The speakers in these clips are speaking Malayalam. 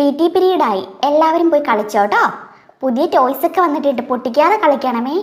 P T പീരീഡായി. എല്ലാവരും പോയി കളിച്ചോട്ടോ പുതിയ ടോയ്സ് ഒക്കെ വന്നിട്ടുണ്ട് പൊട്ടിക്കാതെ കളിക്കണമേ.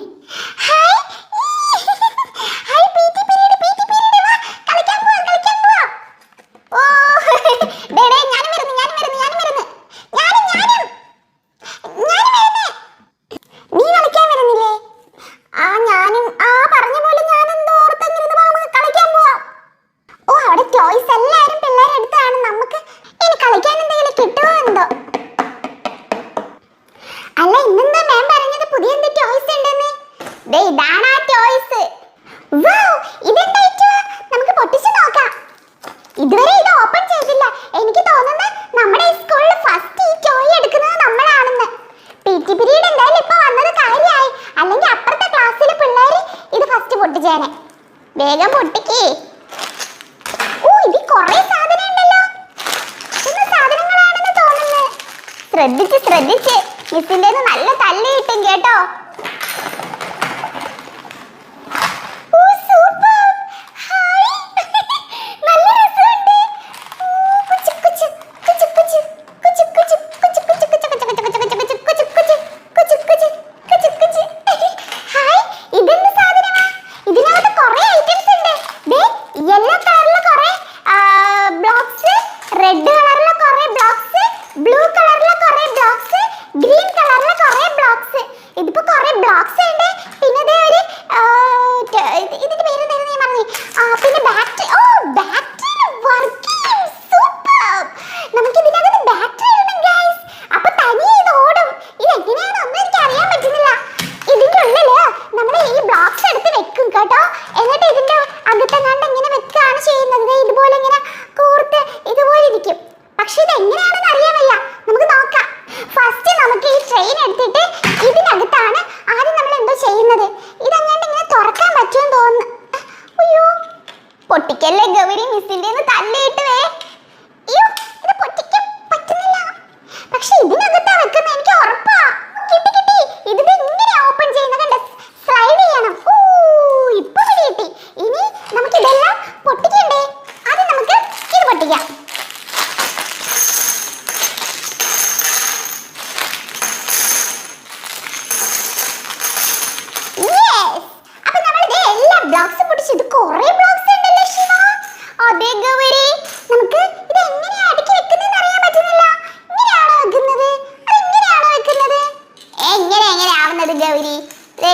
പൊട്ടിക്കേ. ഓ ഇത് കുറേ സാധനം ഉണ്ടല്ലോ സാധനങ്ങളാണെന്ന് തോന്നുന്നു? ശ്രദ്ധിച്ച് ശ്രദ്ധിച്ച്. മിസ്സിന്റെ നല്ല തല്ല് കിട്ടും കേട്ടോ.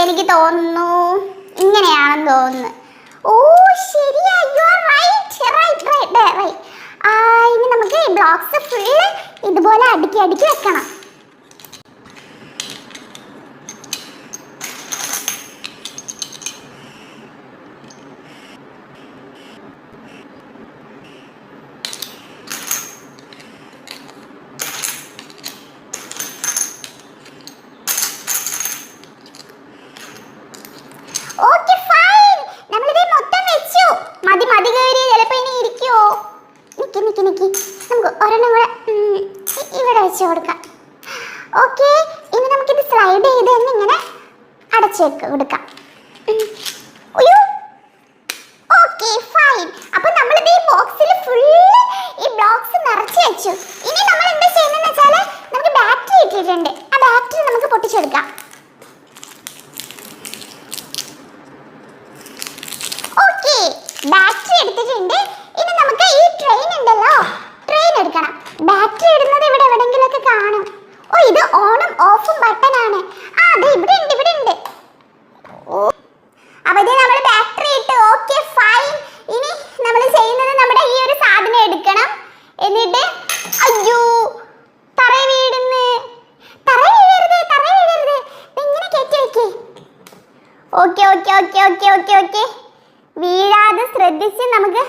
എനിക്ക് തോന്നുന്നു. ഇങ്ങനെയാണെന്ന് തോന്നുന്നു. ഓ ശരിയാ you are right right right right ഇനി നമുക്ക് ബ്ലോക്സ് ഫുള്ള് ഇതുപോലെ അടുക്കി അടുക്കി വെക്കണം. ഷേക്ക് കൊടുക്കാം. അയ്യോ ഫൈൻ അപ്പോൾ നമ്മൾ ബോക്സിൽ ഫുൾ ഈ ബ്ലോക്സ് വെച്ചു. ഇനി നമ്മൾ എന്താ ചെയ്യുന്നതെന്ന് വെച്ചാൽ നമുക്ക് ബാറ്ററി ഇട്ടിട്ടുണ്ട് ആ ബാറ്ററി നമുക്ക് പൊട്ടിച്ചെടുക്കാം. Okay okay okay okay okay okay. വീഴാതെ ശ്രദ്ധിച്ച് നമുക്ക്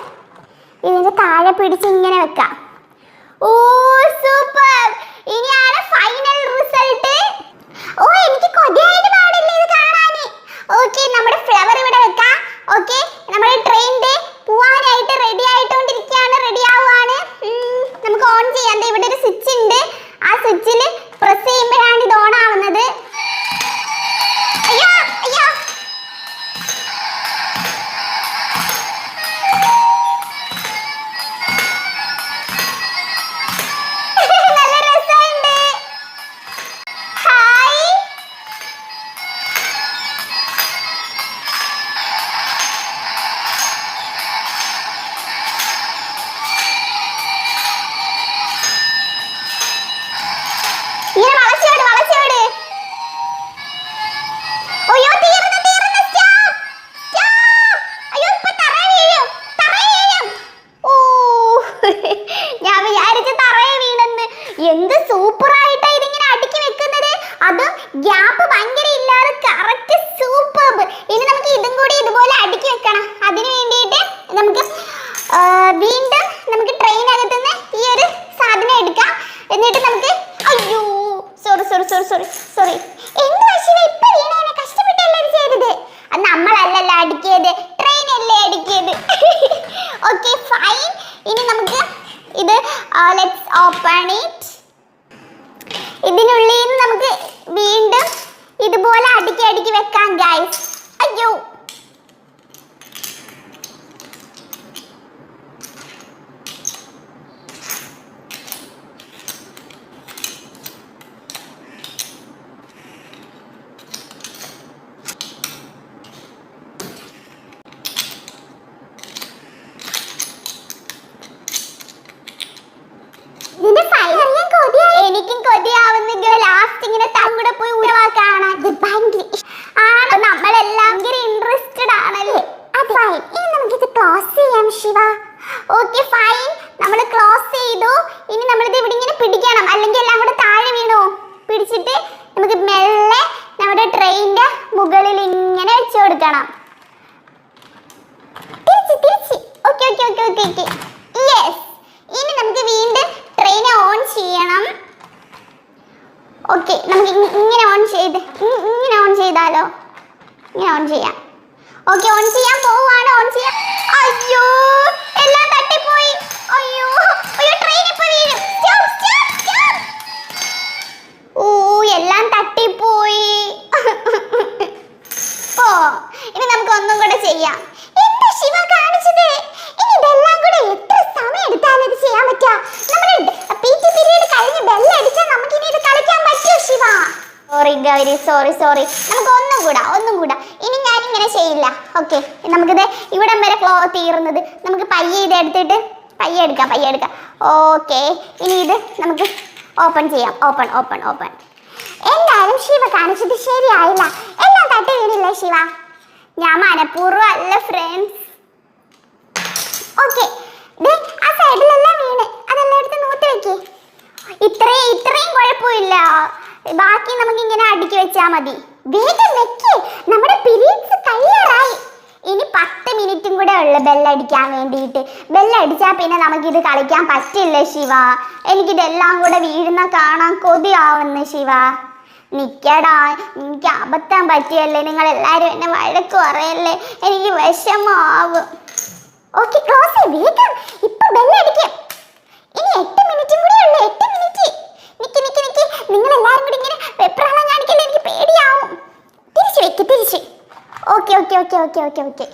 ഇതിന്റെ താഴെ പിടിച്ച് ഇങ്ങനെ വെക്കാം. ഓ സൂപ്പർ. ഇനിയാണ് ഫൈനൽ റിസൾട്ട് ഓ എനിക്ക് കൊതിയായിട്ട് പാടില്ല ഇത് കാണാൻ ഓക്കെ നമ്മുടെ ഫ്ലവർ ഇവിടെ വെക്കാം. ഓക്കെ എന്നിട്ട് നമുക്ക്? അയ്യോ sorry sorry sorry sorry sorry എന്ത് ശിവ ഇപ്പൊ വീണേനെ കഷ്ടപ്പെട്ടല്ലേ ഇത് ചെയ്തത് അത് നമ്മളല്ലല്ലോ അടുക്കിയത് ട്രെയിൻ അല്ലേ അടുക്കിയത് ഓക്കെ ഫൈൻ ഇനി നമുക്ക് ഇത് ലെറ്റ്സ് ഓപ്പൺ ഇറ്റ് ഇതിനുള്ളിൽ നിന്ന് നമുക്ക് വീണ്ടും ഇതുപോലെ അടുക്കി അടുക്കി വെക്കാം ഗൈസ് അയ്യോ ഇതിന്റെ ഫൈൽ അറിയാൻ കൊതിയായി എനിക്കും കൊതിയാവുന്ന ലാസ്റ്റ് ഇങ്ങനെ തങ്ങൂടെ പോയി ഉരുവാക്കാണ് ഇത് ഭയങ്കര ഇഷ്- ആണ് നമ്മളെല്ലാം ഭയങ്കര ഇൻട്രസ്റ്റഡ് ആണല്ലേ അത് ഫൈൻ ഇനി നമുക്കിത് ക്ലോസ് ചെയ്യാം ശിവ. ഓക്കെ ഫൈൻ നമ്മൾ ക്ലോസ് ചെയ്തു. ഇനി നമ്മൾ ഇത് ഇവിടെ ഇങ്ങനെ പിടിക്കണം. അല്ലെങ്കിൽ എല്ലാം കൂടെ താഴെ വീണു. പിടിച്ചിട്ട് നമുക്ക് മെല്ലെ നമ്മുടെ ട്രെയിനിന്റെ മുകളിൽ ഇങ്ങനെ വെച്ചു കൊടുക്കണം. തിരിച്ച് തിരിച്ച്. ഓക്കെ ഓക്കെ ഓക്കെ യെസ് ഇനി നമുക്ക് വീണ്ടും ട്രെയിൻ ഓൺ ചെയ്യണം. ഓക്കെ നമുക്ക് ഇങ്ങനെ ഓൺ ചെയ്ത് ഇങ്ങനെ ഓൺ ചെയ്താലോ? ഇങ്ങനെ ഓൺ ചെയ്യാം. ഓക്കെ ഓൺ ചെയ്യാൻ പോവാണ് ഓൺ ചെയ്യാം. നമുക്കിത് ഇവിടം വരെ ക്ലോ തീർന്നത്. നമുക്ക് പയ്യെ ഇത് എടുത്തിട്ട് പയ്യെ എടുക്കാം പയ്യെ എടുക്കാം. ഓക്കെ ഇനി ഇത് നമുക്ക് ഓപ്പൺ ചെയ്യാം. ഓപ്പൺ ഓപ്പൺ ഓപ്പൺ എന്തായാലും ശിവ കാണിച്ചത് ശരിയായില്ല. എല്ലാം തട്ടി വീണില്ല ശിവ? ഞാൻ മനഃപൂർവം അല്ല ഫ്രണ്ട്സ് ഓക്കെ ആ സൈഡിലെല്ലാം വീണ്. അതെല്ലാം എടുത്ത് നൂത്തി വെക്കേ. ഇത്രയും ഇത്രയും കുഴപ്പമില്ല. ബാക്കി നമുക്ക് ഇങ്ങനെ അടുക്കി വെച്ചാൽ മതി. വേഗം വെക്ക്. നമ്മുടെ പിരീഡ്സ് കഴിയാറായി ഇനി പത്ത് മിനിറ്റും കൂടെ ഉള്ളു ബെല്ലടിക്കാൻ വേണ്ടിയിട്ട്. ബെല്ലടിച്ചാൽ പിന്നെ നമുക്കിത് കളിക്കാൻ പറ്റില്ല ശിവ. എനിക്കിതെല്ലാം കൂടെ വീഴുന്ന കാണാൻ കൊതിയാവുന്നു ശിവ. നിൽക്കടാ എനിക്ക് അബദ്ധം പറ്റിയല്ലേ? നിങ്ങൾ എല്ലാവരും എന്നെ വഴക്ക് പറയല്ലേ? എനിക്ക് വിഷമാവും. ഓക്കെ ക്ലോസ് വേഗം. ഇപ്പൊ ബെല്ലടിക്കാം. ഇനി എട്ട് മിനിറ്റും കൂടി ഉള്ളു. എട്ട് മിനിറ്റ്. നിക്ക് നിക്ക് നിക്ക്. നിങ്ങൾ എല്ലാവരും കൂടി ഇങ്ങനെ വെപ്രാളം കാണിക്കല്ലേ? എനിക്ക് പേടിയാവും. തിരിച്ചു വെക്ക് തിരിച്ച്. Okay okay okay okay okay okay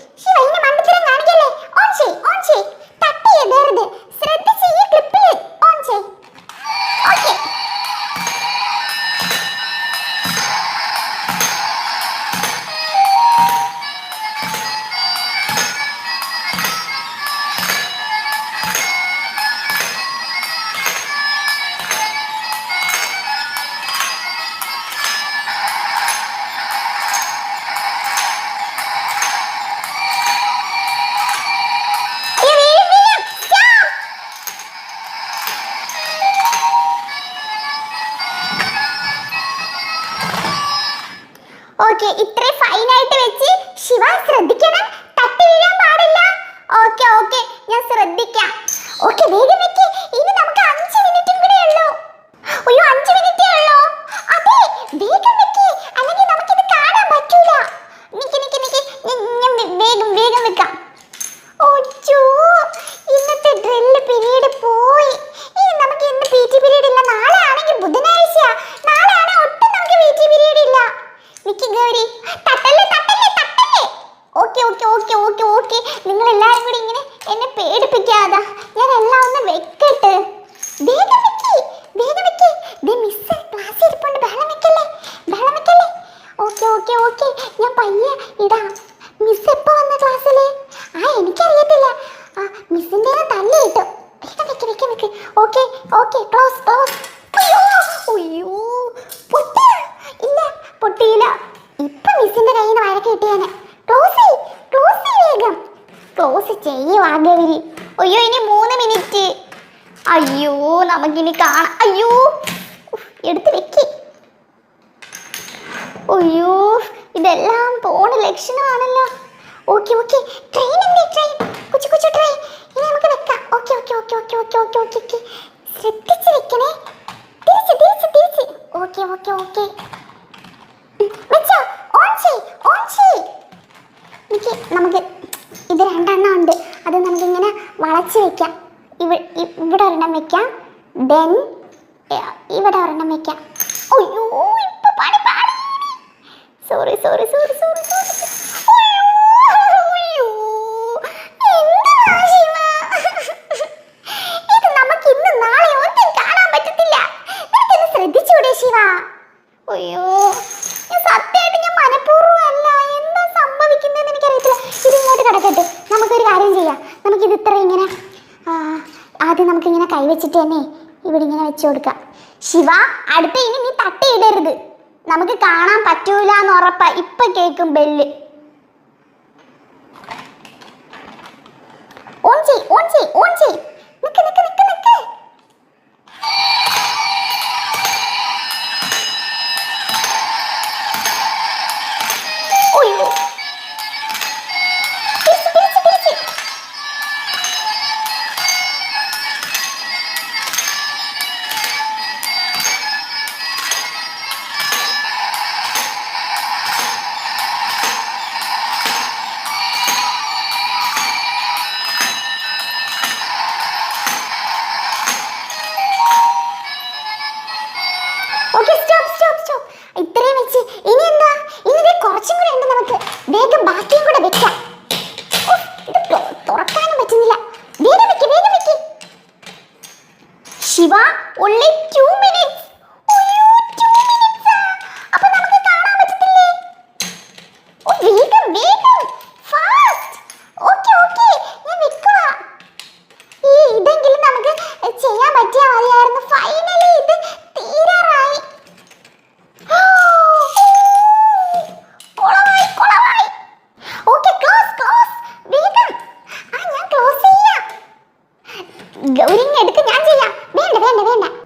okay ഞാൻ പയ്യെ ഇടാം മിസ് എപ്പോ വന്ന ക്ലാസ്സിൽ? ആ എനിക്കറിയത്തില്ല. ആ മിസ്സിന്റെ തന്നെ കിട്ടും വേഗം വെക്ക് വെക്ക് വെക്ക് ഓക്കെ ഓക്കെ ക്ലോസ് ക്ലോസ് അയ്യോ പൊട്ടിയ ഇല്ല പൊട്ടിയില്ല. ഇപ്പൊ മിസ്സിന്റെ കയ്യിൽ നിന്ന് വഴക്ക് കിട്ടിയാണ് ക്ലോസ് ക്ലോസ് വേഗം. ക്ലോസ് ചെയ്യുവാ ഗൗരി അയ്യോ ഇനി മൂന്ന് മിനിറ്റ് അയ്യോ നമുക്കിനി കാണാം. അയ്യോ എടുത്ത് വെക്ക്. അയ്യോ ഇതെല്ലാം പോണ ലക്ഷണമാണല്ലോ. ഓക്കെ ഓക്കെ ട്രെയിൻ എന്തേ ട്രെയിൻ കൊച്ചു കൊച്ചു ട്രെയിൻ ഇനി നമുക്ക് വെക്കാം. Okay okay okay okay okay okay okay okay ശ്രദ്ധിച്ച് വെക്കണേ. തിരിച്ച് തിരിച്ച് തിരിച്ച്. ഓക്കെ ഓക്കെ ഓക്കെ നമുക്ക് ഇത് രണ്ടെണ്ണം ഉണ്ട്. അത് നമുക്കിങ്ങനെ വളച്ച് വെക്കാം. ഇവിടെ ഒരെണ്ണം വെക്കാം. ദെൻ ഇവിടെ ഒരെണ്ണം വെക്കാം. ശ്രദ്ധിച്ചൂടെ ശിവ? അയ്യോ ഞാൻ കാര്യം ചെയ്യാം. ഇത്ര ഇങ്ങനെ ആദ്യം ഇവിടെ ഇങ്ങനെ വെച്ചു കൊടുക്കാം. ശിവ അടുത്ത ഇനി നീ തട്ടിയിടരുത്. നമുക്ക് കാണാൻ പറ്റൂല എന്ന് ഉറപ്പാ. ഇപ്പൊ കേൾക്കും ബെല്ല്. ഓൺ ചെയ് ഓൺ നിക്ക് നിക്ക് നിക്ക് നിക്ക്. Shiva only two minutes. ഗൗരിങ് എടുക്ക് ഞാൻ ചെയ്യാം. വേണ്ട വേണ്ട വേണ്ട.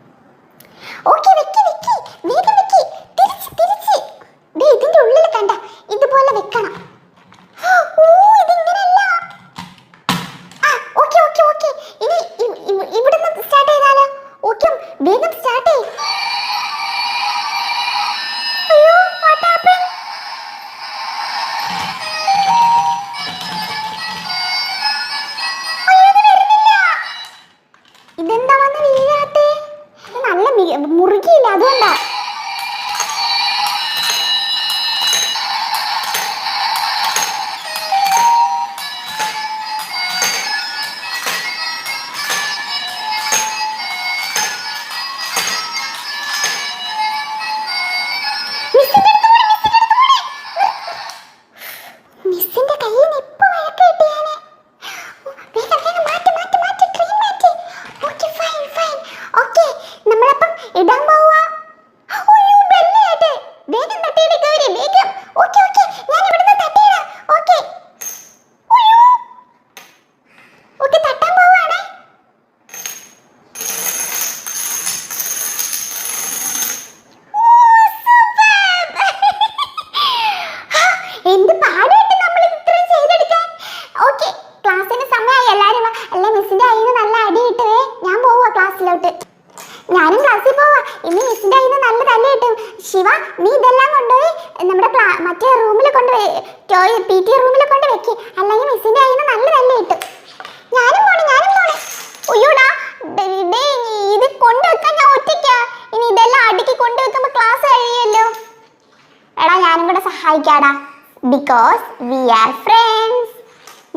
ബിക്കോസ് വി ആർ ഫ്രണ്ട്സ്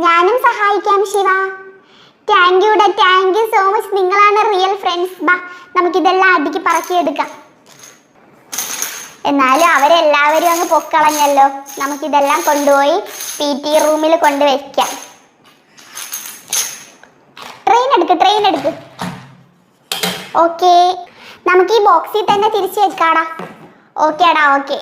ഞാനും സഹായിക്കാം ശിവ. താങ്ക് യു ഡാ താങ്ക് യു സോ മച്ച് നിങ്ങളാണ് റിയൽ ഫ്രണ്ട്സ് ബാ നമുക്കിതെല്ലാം അടുക്കി പറക്കിയെടുക്കാം എന്നാലും അവരെല്ലാവരും അങ്ങ് പൊക്കളഞ്ഞല്ലോ. നമുക്കിതെല്ലാം കൊണ്ടുപോയി പി ടി റൂമിൽ കൊണ്ടുവയ്ക്കാം ട്രെയിൻ എടുക്ക് ട്രെയിൻ എടുക്ക്. ഓക്കേ നമുക്ക് ഈ ബോക്സിൽ തന്നെ തിരിച്ചു വെക്കാടാ. ഓക്കേടാ ഓക്കെ